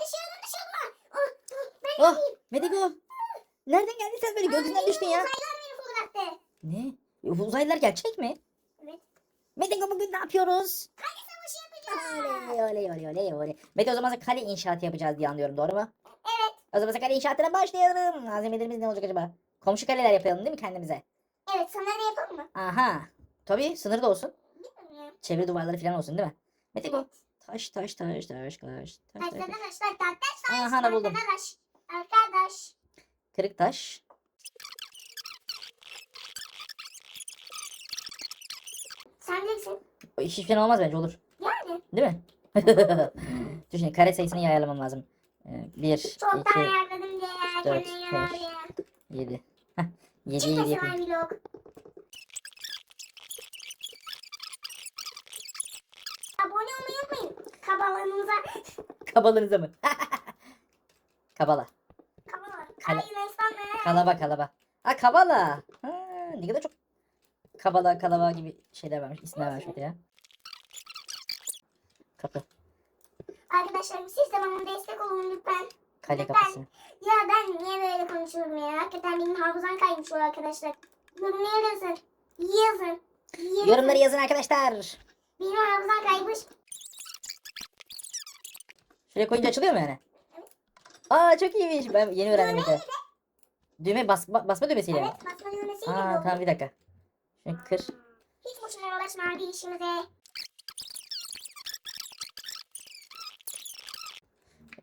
düşüyorum düşüyorum. Oh, oh, ben Oh Medigo. Nereden geldin sen böyle gökyüzünden düştün ya? Uzaylılar beni fırlattı. Ne? Uzaylılar gerçek mi? Evet. Medigo bugün ne yapıyoruz? Kale savaşı yapacağız. Oley oley oley oley oley. Mete o zaman kale inşaatı yapacağız diye anlıyorum doğru mu? Evet. O zaman kale inşaatına başlayalım. Malzemelerimiz ne olacak acaba? Komşu kaleler yapalım değil mi kendimize? Evet sana ne yapalım mı? Aha. Tabii sınırda olsun. Bilmiyorum. Çevre duvarları falan olsun değil mi? Bu. Evet. Taş taş taş taş taş taş taş. taş. Arkadaşlar arkadaşlar. Aha, ne buldum. Arkadaş. Arkadaş. Kırık taş. Sen bilirsin. Hiç fena olmaz bence olur. Yani. Değil mi? Şimdi kare sayısını ayarlamam lazım. 1, 2, Çoktan ayarladım diye. dört, beş. 7. Heh, 7 Çıkmasın 7 yapayım. ay vlog. Abone olmayı unutmayın. Kabalığınıza. Kabalınıza mı? Kabala. Kabala. Kala- Kalaba kalaba. Ha kabala. Ha, ne kadar çok kabala kalaba gibi şeyler varmış. isimler varmış bir de ya. Kapı. Arkadaşlar siz de bana destek olun lütfen. Kale kapısı. Ya ben niye böyle konuşuyorum ya? Hakikaten benim hafızam kaymış bu arkadaşlar. Yorumlara. Yazın. Yazın. Yorumları yazın arkadaşlar. Benim hafızam kaymış. Şuraya koyunca açılıyor mu yani? Aa çok iyiymiş. Ben yeni öğrendim Düğme de. Düğme bas, ba- basma düğmesiyle mi? Evet basma düğmesiyle Aa oldu. tamam bir dakika. Şunu kır. Hiç boşuna uğraşma abi işimize.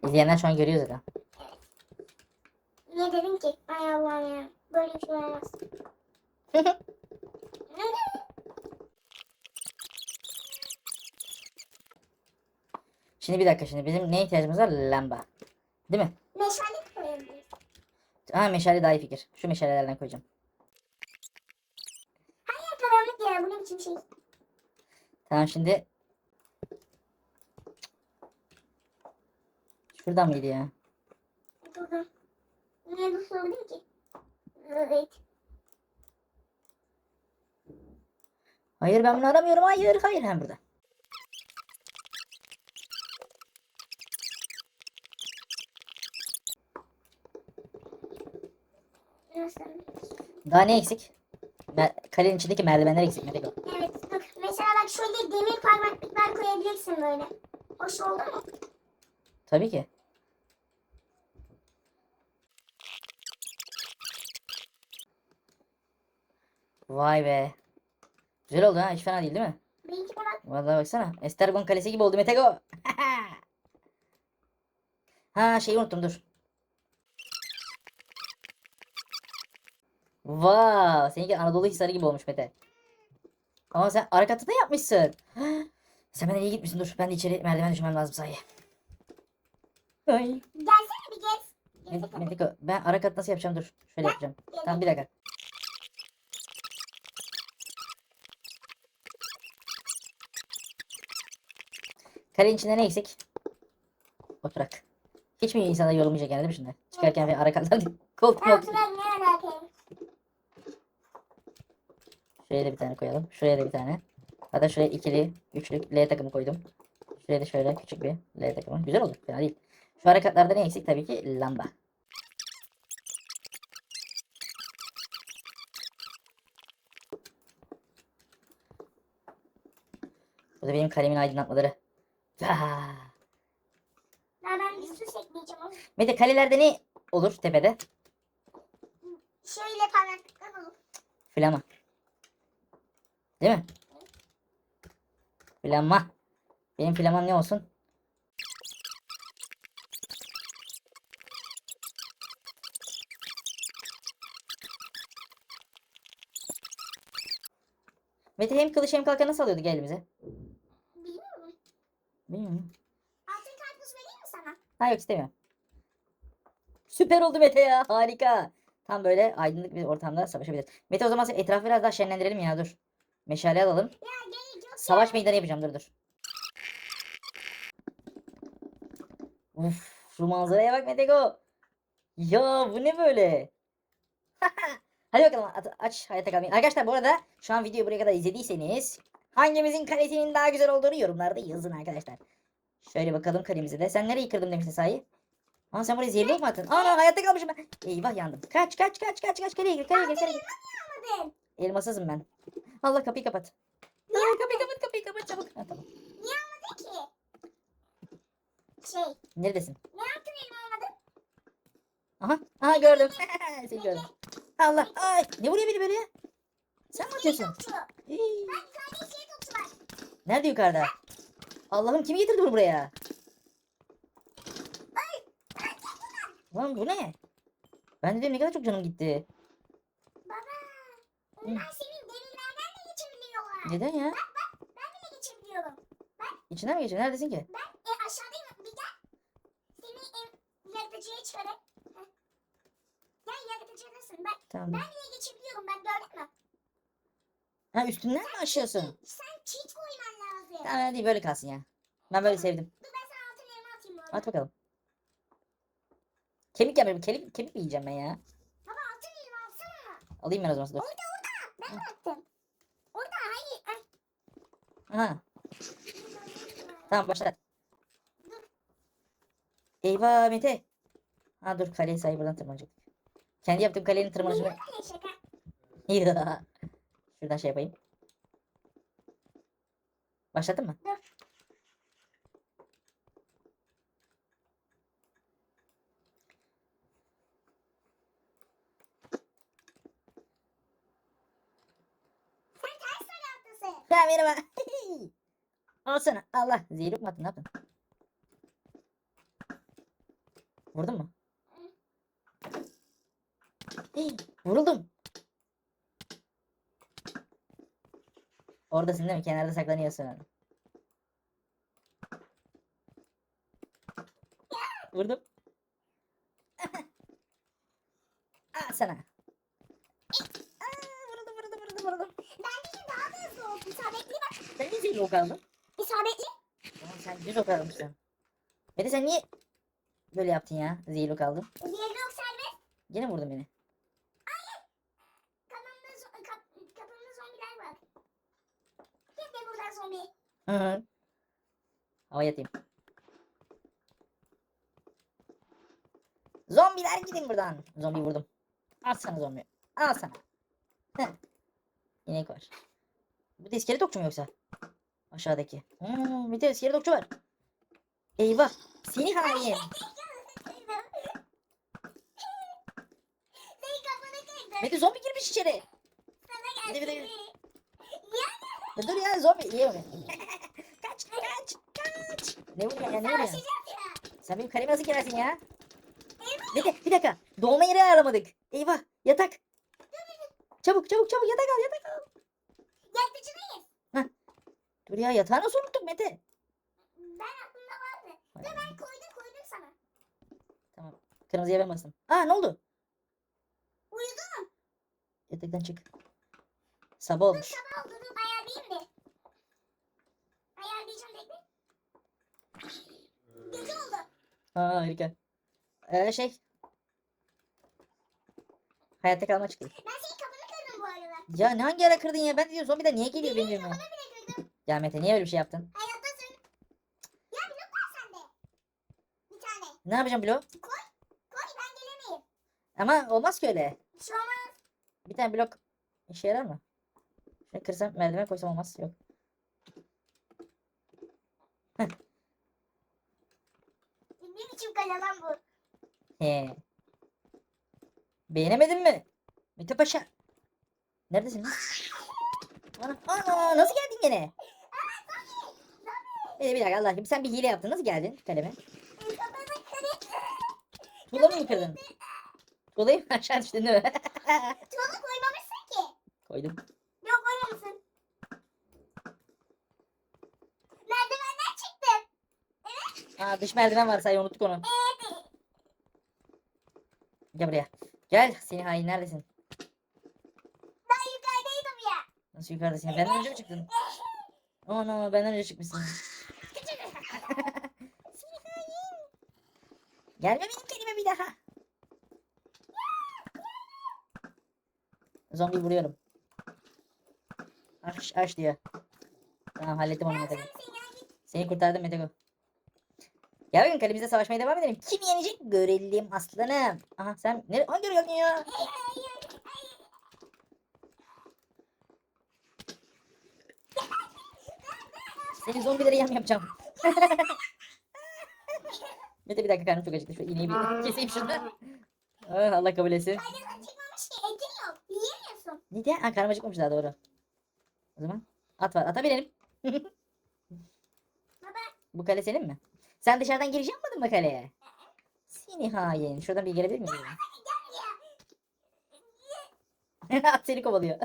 İzleyenler şu an görüyor zaten. Niye dedim ki? Ay Allah'ım ya. Böyle bir şey olmaz. Şimdi bir dakika şimdi bizim ne ihtiyacımız var? Lamba. Değil mi? Meşale koyabiliriz. Ha meşale daha iyi fikir. Şu meşalelerden koyacağım. Hayır karanlık ya. Bu ne biçim şey? Tamam şimdi. Şuradan mıydı ya? Burada. Niye bu sordun ki? Evet. Hayır ben bunu aramıyorum. Hayır hayır hem burada. Daha ne eksik? Mer- kalenin içindeki merdivenler eksik. Etme. Evet bak mesela bak şöyle demir parmaklıklar koyabilirsin böyle. Hoş oldu mu? Tabii ki. Vay be. Güzel oldu ha. Hiç fena değil değil mi? Benimki bana Vallahi baksana. Estergon Kalesi gibi oldu Metego. ha şeyi unuttum dur. Vav, seninki Anadolu Hisarı gibi olmuş Mete. Ama sen arka katı da yapmışsın. Sen benden iyi gitmişsin dur. Ben de içeri merdiven düşmem lazım sahi. Ay. gelsene bir gez. Met- Gelsene. Meteko ben ara kat nasıl yapacağım dur. Şöyle yapacağım. Gel, Tamam bir dakika. Kalenin içinde ne eksik? Oturak. Hiç mi insanlar yorulmayacak yani değil mi şimdi? Çıkarken bir ara katlar koltuk Ha, moltuk. Turan ne alaka? Şuraya da bir tane koyalım. Şuraya da bir tane. Hatta şuraya ikili, üçlü L takımı koydum. Şuraya da şöyle küçük bir L takımı. Güzel olur. Fena değil. Şu harekatlarda ne eksik? Tabii ki lamba. Bu da benim kalemin aydınlatmaları. Ya ben bir süs ekleyeceğim onu. Mete kalelerde ne olur tepede? Şöyle parmaklıklar olur. Flama. Değil mi? Flama. Benim flamam ne olsun? Mete hem kılıç hem kalkan nasıl alıyorduk elimize? Bilmiyorum. Bilmiyorum. Altın karpuz vereyim mi sana? Ha yok istemiyorum. Süper oldu Mete ya. Harika. Tam böyle aydınlık bir ortamda savaşabiliriz. Mete o zaman sen etrafı biraz daha şenlendirelim ya dur. Meşale alalım. Savaş meydanı yapacağım dur dur. Uf şu manzaraya bak Metego. Ya bu ne böyle? Hadi bakalım aç hayata kalmayı. Arkadaşlar bu arada şu an videoyu buraya kadar izlediyseniz hangimizin kalesinin daha güzel olduğunu yorumlarda yazın arkadaşlar. Şöyle bakalım kalemize de. Sen nereyi kırdın demiştin sahi? Aa sen buraya zehirli mu attın? Ana hayatta kalmışım ben. Eyvah yandım. Kaç kaç kaç kaç kaç. Kaleye gir kaleye gir kaleye gir. Elmasızım ben. Allah kapıyı kapat. Aa, kapıyı kapat kapıyı kapat çabuk. Ha, tamam. Niye anladın ki? Şey. Neredesin? Ne yaptın elma anladın? Aha. Aha gördüm. Seni gördüm. Allah. Ay. Ne vuruyor beni böyle ya? Sen mi atıyorsun? Hii. Ben yukarıda şey topçu var. Nerede yukarıda? Allah'ım kimi getirdi bunu buraya? Lan bu ne? Ben de diyorum ne kadar çok canım gitti. Baba. Onlar senin derinlerden de geçebiliyorlar. Neden ya? Ben bile geçebiliyorum. İçinden mi geçiyor? Neredesin ki? Ben e, aşağıdayım. Bir gel. Seni e, yaratıcıya çıkarayım. Heh. Gel yaratıcıdasın. Ben, Tamam. ben bile geçebiliyorum. Ben gördün mü? Ha üstünden mi aşıyorsun? Sen cheat koyman lazım. Tamam hadi böyle kalsın ya. Ben böyle sevdim. Dur ben sana altın elma atayım arada. At bakalım. Kemik yemiyorum. Kemik, kemik mi yiyeceğim ben ya? Baba altın elma alsana. Alayım ben o zaman. Dur. Orada orada. Ben attım. Orada hayır. Ay. Aha. Tamam başla. Eyvah Mete. Ha dur kaleyi sahi buradan tırmanacak. Kendi yaptığım kalenin tırmanışını. Şuradan şey yapayım. Başladın mı? Dur. Ha merhaba. Al sana. Allah. Zehir mu attın? Ne yaptın? Vurdun mu? Vuruldum. Oradasın değil mi? Kenarda saklanıyorsun. Vurdum. Al sana. Aa, vuruldum vuruldum vuruldum vuruldum. Bence daha da hızlı oldu. İsabetli bak. Sen niye zehirli ok aldın? İsabetli. Oğlum sen düz ok almışsın. Mete sen niye böyle yaptın ya? Zehirli ok aldın. Diğeri yok serbest. Gene vurdun beni. Kapımda, zo- kap, zombiler var. Git de buradan zombi. Hı hı. Havaya atayım. Zombiler gidin buradan. Zombi vurdum. Al sana zombi. Al sana. Heh. İnek var. Bu da iskelet okçu mu yoksa? Aşağıdaki. Hmm, bir de iskelet okçu var. Eyvah. Seni hain. Mete zombi girmiş içeri. Sana Bir de- bir de-. Ya Dur ya zombi. Ye onu. kaç kaç kaç. Ne vuruyor ya ne vuruyor? Sen benim kaleme nasıl girersin ya? Mete bir dakika. Dolma yeri ayarlamadık. Eyvah yatak. Çabuk çabuk çabuk yatak al yatak al. Dur ya yatağı nasıl Mete? Ben aklımda vardı. Dur Allah. ben koydum koydum sana. Tamam. Kırmızıya ben bastım. Aa ne oldu? Uyudum. Yataktan çık. Sabah olmuş. Sabah oldu dur ayarlayayım bir. Ayarlayacağım bekle. Gece oldu. Aa harika. Ee, şey. Hayatta kalma çıktı. Ben senin kafanı kırdım bu arada. Ya ne hangi ara kırdın ya? Ben de diyorum zombiler niye geliyor benim yerime? Kafanı bile kırdım. Ya Mete niye öyle bir şey yaptın? Hayattasın. Ya blok var sende. Bir tane. Ne yapacağım blok? Koy ben gelemeyeyim. Ama olmaz ki öyle. Bir şey olmaz. Bir tane blok işe yarar mı? Şunu kırsam merdiven koysam olmaz. Yok. Ne biçim kale lan bu? He. Beğenemedin mi? Mete Paşa. Neredesin? Ana, ana, nasıl geldin gene? Bir, bir dakika Allah aşkına sen bir hile yaptın. Nasıl geldin kaleme? Tuğla mı kırdın? Tuğlayı mı aşağı düştün değil mi? Tuğla koymamışsın ki. Koydum. Yok koymamışsın. Merdivenden çıktım. Aa dış merdiven var say unuttuk onu. Evet. Gel buraya. Gel seni hain neredesin? Ben yukarıdaydım ya. Nasıl yukarıdasın? Benden önce mi çıktın? Ana benden önce çıkmışsın. Gelme benim kelime bir daha. Zombi vuruyorum. Aç aç diyor. Tamam hallettim onu Metego. Seni kurtardım Metego. Gel bakın kalemizde savaşmaya devam edelim. Kim yenecek görelim aslanım. Aha sen ne yere geldin ya? Seni zombilere yem yapacağım. Mete bir dakika karnım çok acıktı. Şu iğneyi bir keseyim şurada. Ah, Allah kabul etsin. Faydadan çıkmamış ki etin yok. Yiyemiyorsun. Ne diye? Ha karnım acıkmamış daha doğru. O zaman at var. Ata binelim. Baba. Bu kale senin mi? Sen dışarıdan giriş yapmadın mı kaleye? Seni hain. Şuradan bir gelebilir miyim? At seni kovalıyor.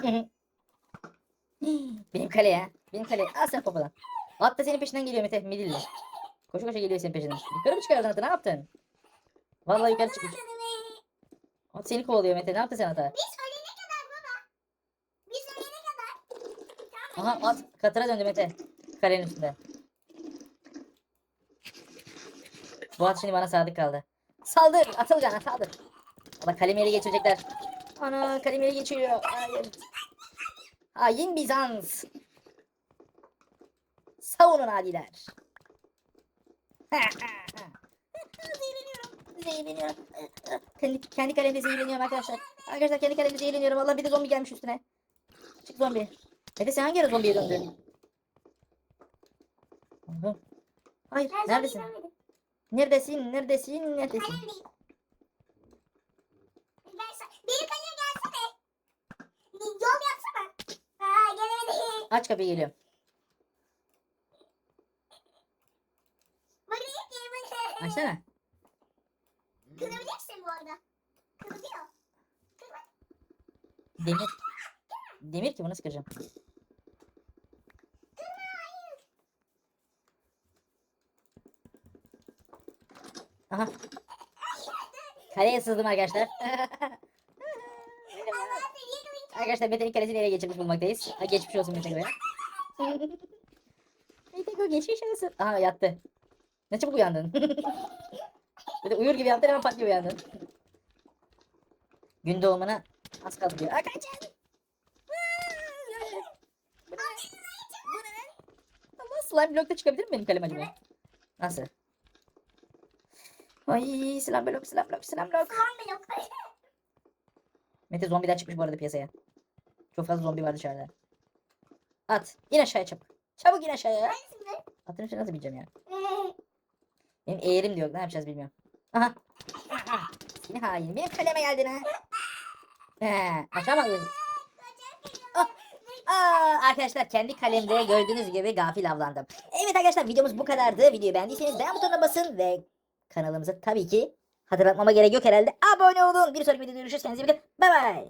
Benim kaleye. Benim kaleye. Al sen kopalan. At da senin peşinden geliyor Mete. Midilli. Koşu koşu geliyor senin peşinden. Yukarı mı çıkardın atı? Ne yaptın? Vallahi yukarı çıkmış. At seni kovalıyor Mete. Ne yaptın sen ata? Biz ölene kadar baba. Biz ölene kadar. Aha at katıra döndü Mete. Kalenin üstünde. Bu at şimdi bana sadık kaldı. Saldır! Atılgan saldır. Allah kalemi ele geçirecekler. Ana kalemi ele geçiriyor. Hayır. Hain Bizans. Savunun adiler. zehirleniyorum. Zehirleniyorum. Kendi, kendi kalemde zehirleniyorum arkadaşlar. Arkadaşlar kendi kalemde zehirleniyorum. Allah bir de zombi gelmiş üstüne. Çık zombi. Mete sen hangi ara zombiye döndün? Hayır neredesin? Neredesin? Neredesin? Neredesin? Kalemdeyim. Ben sa- Benim kaleye gelsene. Yol yapsana. Ha gelemedim. Açsana. Kırabilirsin bu arada. Kırılıyor. Kırma. Demir. Demir ki bunu nasıl kıracağım? Aha. Kaleye sızdım arkadaşlar. Arkadaşlar Mete'nin kalesini ele geçirmiş bulmaktayız. Ha, geçmiş olsun Mete Goya. Mete Go geçmiş olsun. Aha yattı. Ne çabuk uyandın. De uyur gibi yaptın hemen pat diye uyandın. Gün doğumuna az kaldı diyor. Aa, kaçın. Bu ne? Bu ne? Allah slime blokta çıkabilir mi benim kalem acaba? Nasıl? Ay slime blok slime blok slime blok. Son blok. Mete zombiden çıkmış bu arada piyasaya. Çok fazla zombi var dışarıda. At. İn aşağıya çabuk. Çabuk in aşağıya. Atın üstüne nasıl bineceğim ya? Benim eğerim de yok. Ne yapacağız bilmiyorum. Aha. Seni hain. Benim kaleme geldin ha. He, açamadın. Ah. Aa, arkadaşlar kendi kalemde gördüğünüz gibi gafil avlandım. Evet arkadaşlar videomuz bu kadardı. Videoyu beğendiyseniz beğen butonuna basın ve kanalımıza tabii ki hatırlatmama gerek yok herhalde. Abone olun. Bir sonraki videoda görüşürüz. Kendinize iyi bakın. Bay bay.